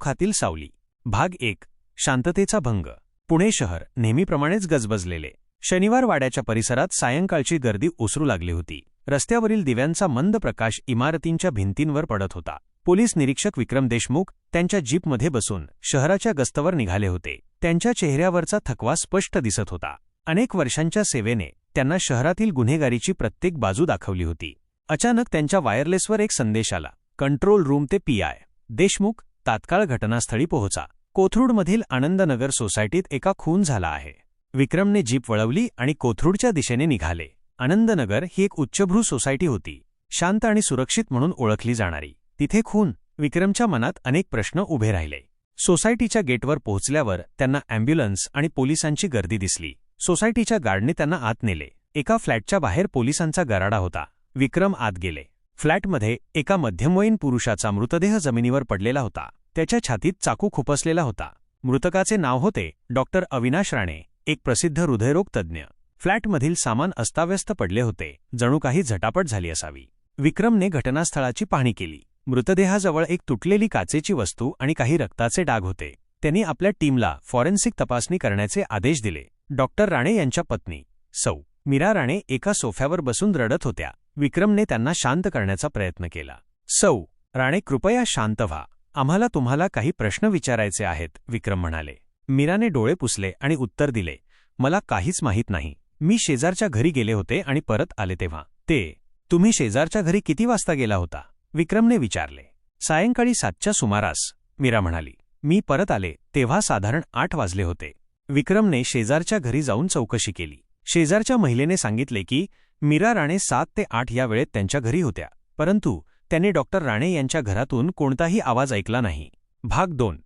खातील सावली. भाग एक. शांततेचा भंग. पुणे शहर नेहमीप्रमाणेच गजबजलेले. शनिवार वाड्याच्या परिसरात सायंकाळची गर्दी ओसरू लागली होती. रस्त्यावरील दिव्यांचा मंद प्रकाश इमारतींच्या भिंतींवर पडत होता. पोलीस निरीक्षक विक्रम देशमुख त्यांच्या जीपमध्ये बसून शहराच्या गस्तवर निघाले होते. त्यांच्या चेहऱ्यावरचा थकवा स्पष्ट दिसत होता. अनेक वर्षांच्या सेवेने त्यांना शहरातील गुन्हेगारीची प्रत्येक बाजू दाखवली होती. अचानक त्यांच्या वायरलेसवर एक संदेश आला. कंट्रोल रूम ते पीआय देशमुख तात्काळ घटनास्थळी पोहोचा. कोथरूडमधील आनंदनगर सोसायटीत एका खून झाला आहे. विक्रमने जीप वळवली आणि कोथरूडच्या दिशेने निघाले. आनंदनगर ही एक उच्चभ्रू सोसायटी होती. शांत आणि सुरक्षित म्हणून ओळखली जाणारी. तिथे खून. विक्रमच्या मनात अनेक प्रश्न उभे राहिले. सोसायटीच्या गेटवर पोहोचल्यावर त्यांना अँब्युलन्स आणि पोलिसांची गर्दी दिसली. सोसायटीच्या गार्डने त्यांना आत नेले. एका फ्लॅटच्या बाहेर पोलिसांचा गराडा होता. विक्रम आत गेले. फ्लॅटमध्ये एका मध्यमवयीन पुरुषाचा मृतदेह जमिनीवर पडलेला होता. त्याच्या छातीत चाकू खुपसलेला होता. मृतकाचे नाव होते डॉक्टर अविनाश राणे एक प्रसिद्ध हृदयरोग तज्ज्ञ. फ्लॅटमधील सामान अस्ताव्यस्त पडले होते. जणू काही झटापट झाली असावी. विक्रमने घटनास्थळाची पाहणी केली. मृतदेहाजवळ एक तुटलेली काचेची वस्तू आणि काही रक्ताचे डाग होते. त्यांनी आपल्या टीमला फॉरेन्सिक तपासणी करण्याचे आदेश दिले. डॉक्टर राणे यांच्या पत्नी सौ. मीरा राणे एका सोफ्यावर बसून रडत होत्या. विक्रमने त्यांना शांत करण्याचा प्रयत्न केला. सौ राणे कृपया शांत व्हा. आम्हाला तुम्हाला काही प्रश्न विचारायचे आहेत विक्रम म्हणाले. मीराने डोळे पुसले आणि उत्तर दिले मला काहीच माहीत नाही. मी शेजारच्या घरी गेले होते आणि परत आले तेव्हा. ते तुम्ही शेजारच्या घरी किती वाजता गेला होता? विक्रमने विचारले. सायंकाळी सातच्या सुमारास मीरा म्हणाली. मी परत आले तेव्हा साधारण आठ वाजले होते. विक्रमने शेजारच्या घरी जाऊन चौकशी केली. शेजारच्या महिलेने सांगितले की मीरा राणे सात ते आठ या वेळेत त्यांच्या घरी होत्या. परंतु त्यांनी डॉक्टर राणे यांच्या घरातून कोणताही आवाज ऐकला नाही. भाग दोन.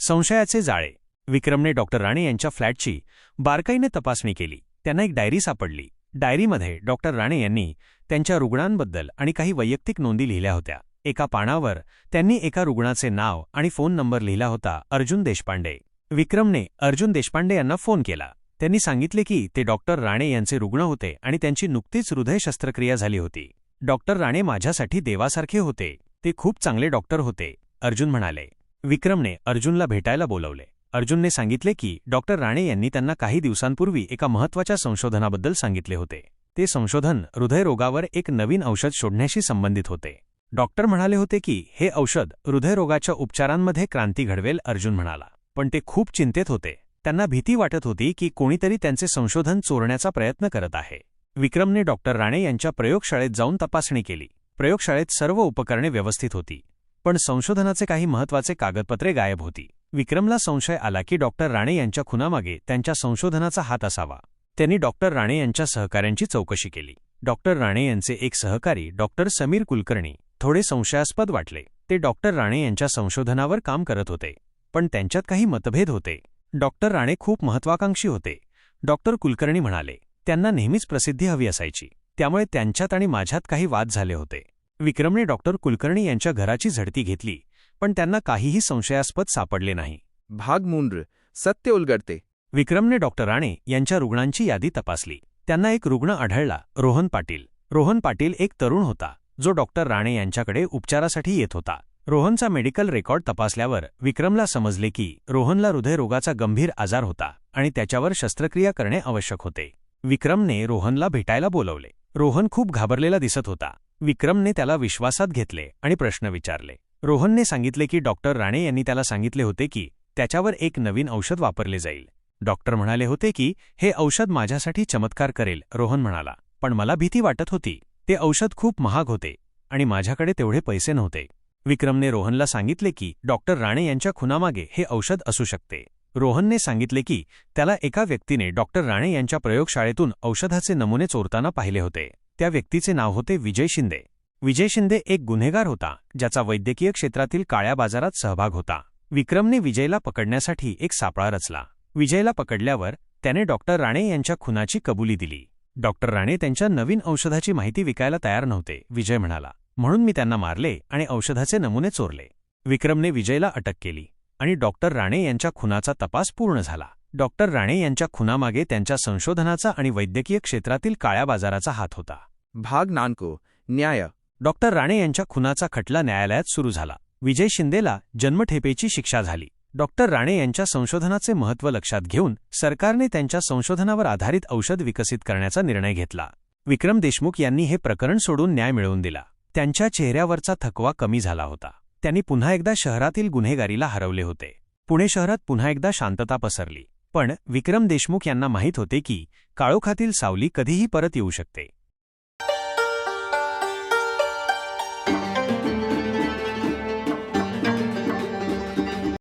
संशयाचे जाळे. विक्रमने डॉक्टर राणे यांच्या फ्लॅटची बारकाईने तपासणी केली. त्यांना एक डायरी सापडली. डायरीमध्ये डॉक्टर राणे यांनी त्यांच्या रुग्णांबद्दल आणि काही वैयक्तिक नोंदी लिहिल्या होत्या. एका पानावर त्यांनी एका रुग्णाचे नाव आणि फोन नंबर लिहिला होता अर्जुन देशपांडे. विक्रमने अर्जुन देशपांडे यांना फोन केला. त्यांनी सांगितले की ते डॉक्टर राणे यांचे रुग्ण होते आणि त्यांची नुकतीच हृदय शस्त्रक्रिया झाली होती. डॉक्टर राणे माझ्यासाठी देवासारखे होते. ते खूप चांगले डॉक्टर होते अर्जुन म्हणाले. विक्रमने अर्जुनला भेटायला बोलवले. अर्जुनने सांगितले की डॉक्टर राणे यांनी त्यांना काही दिवसांपूर्वी एका महत्त्वाच्या संशोधनाबद्दल सांगितले होते. ते संशोधन हृदयरोगावर एक नवीन औषध शोधण्याशी संबंधित होते. डॉक्टर म्हणाले होते की हे औषध हृदयरोगाच्या उपचारांमध्ये क्रांती घडवेल अर्जुन म्हणाला. पण ते खूप चिंतेत होते. त्यांना भीती वाटत होती की कोणीतरी त्यांचे संशोधन चोरण्याचा प्रयत्न करत आहे. विक्रमने डॉक्टर राणे यांच्या प्रयोगशाळेत जाऊन तपासणी केली. प्रयोगशाळेत सर्व उपकरणे व्यवस्थित होती. पण संशोधनाचे काही महत्त्वाचे कागदपत्रे गायब होती. विक्रमला संशय आला की डॉक्टर राणे यांच्या खुनामागे त्यांच्या संशोधनाचा हात असावा. त्यांनी डॉक्टर राणे यांच्या सहकाऱ्यांची चौकशी केली. डॉक्टर राणे यांचे एक सहकारी डॉक्टर समीर कुलकर्णी थोडे संशयास्पद वाटले. ते डॉक्टर राणे यांच्या संशोधनावर काम करत होते. पण त्यांच्यात काही मतभेद होते. डॉक्टर राणे खूप महत्वाकांक्षी होते. डॉक्टर कुलकर्णी म्हणाले त्यांना नेहमीच प्रसिद्धी हवी असायची. त्यामुळे त्यांच्यात आणि माझ्यात काही वाद झाले होते. विक्रमने डॉक्टर कुलकर्णी यांच्या घराची झडती घेतली पण त्यांना काहीही संशयास्पद सापडले नाही. भाग मूंड्र सत्य उलगडते. विक्रमने डॉक्टर राणे यांच्या रुग्णांची यादी तपासली. त्यांना एक रुग्ण आढळला रोहन पाटील. रोहन पाटील एक तरुण होता जो डॉक्टर राणे यांच्याकडे उपचारासाठी येत होता. रोहनचा मेडिकल रेकॉर्ड तपासल्यावर विक्रमला समजले की रोहनला हृदयरोगाचा गंभीर आजार होता आणि त्याच्यावर शस्त्रक्रिया करणे आवश्यक होते. विक्रमने रोहनला भेटायला बोलवले. रोहन खूप घाबरलेला दिसत होता. विक्रमने त्याला विश्वासात घेतले आणि प्रश्न विचारले. रोहनने सांगितले की डॉक्टर राणे यांनी त्याला सांगितले होते की त्याच्यावर एक नवीन औषध वापरले जाईल. डॉक्टर म्हणाले होते की हे औषध माझ्यासाठी चमत्कार करेल रोहन म्हणाला. पण मला भीती वाटत होती. ते औषध खूप महाग होते आणि माझ्याकडे तेवढे पैसे नव्हते. विक्रमने रोहनला सांगितले की डॉक्टर राणे यांच्या खुनामागे हे औषध असू शकते. रोहनने सांगितले की त्याला एका व्यक्तीने डॉक्टर राणे यांच्या प्रयोगशाळेतून औषधाचे नमुने चोरताना पाहिले होते. त्या व्यक्तीचे नाव होते विजय शिंदे. विजय शिंदे एक गुन्हेगार होता ज्याचा वैद्यकीय क्षेत्रातील काळ्या बाजारात सहभाग होता. विक्रमने विजयला पकडण्यासाठी एक सापळा रचला. विजयला पकडल्यावर त्याने डॉक्टर राणे यांच्या खुनाची कबुली दिली. डॉक्टर राणे त्यांच्या नवीन औषधाची माहिती विकायला तयार नव्हते विजय म्हणाला. म्हणून मी त्यांना मारले आणि औषधाचे नमुने चोरले. विक्रमने विजयला अटक केली आणि डॉक्टर राणे यांच्या खुनाचा तपास पूर्ण झाला. डॉक्टर राणे यांच्या खुनामागे त्यांच्या संशोधनाचा आणि वैद्यकीय क्षेत्रातील काळ्या बाजाराचा हात होता. भाग नानको. न्याय. डॉक्टर राणे यांच्या खुनाचा खटला न्यायालयात सुरू झाला. विजय शिंदेला जन्मठेपेची शिक्षा झाली. डॉक्टर राणे यांच्या संशोधनाचे महत्त्व लक्षात घेऊन सरकारने त्यांच्या संशोधनावर आधारित औषध विकसित करण्याचा निर्णय घेतला. विक्रम देशमुख यांनी हे प्रकरण सोडून न्याय मिळवून दिला. त्यांच्या चेहऱ्यावरचा थकवा कमी झाला होता. त्यांनी पुन्हा एकदा शहरातील गुन्हेगारीला हरवले होते. पुणे शहरात पुन्हा एकदा शांतता पसरली. पण विक्रम देशमुख यांना माहीत होते की काळोखातील सावली कधीही परत येऊ शकते.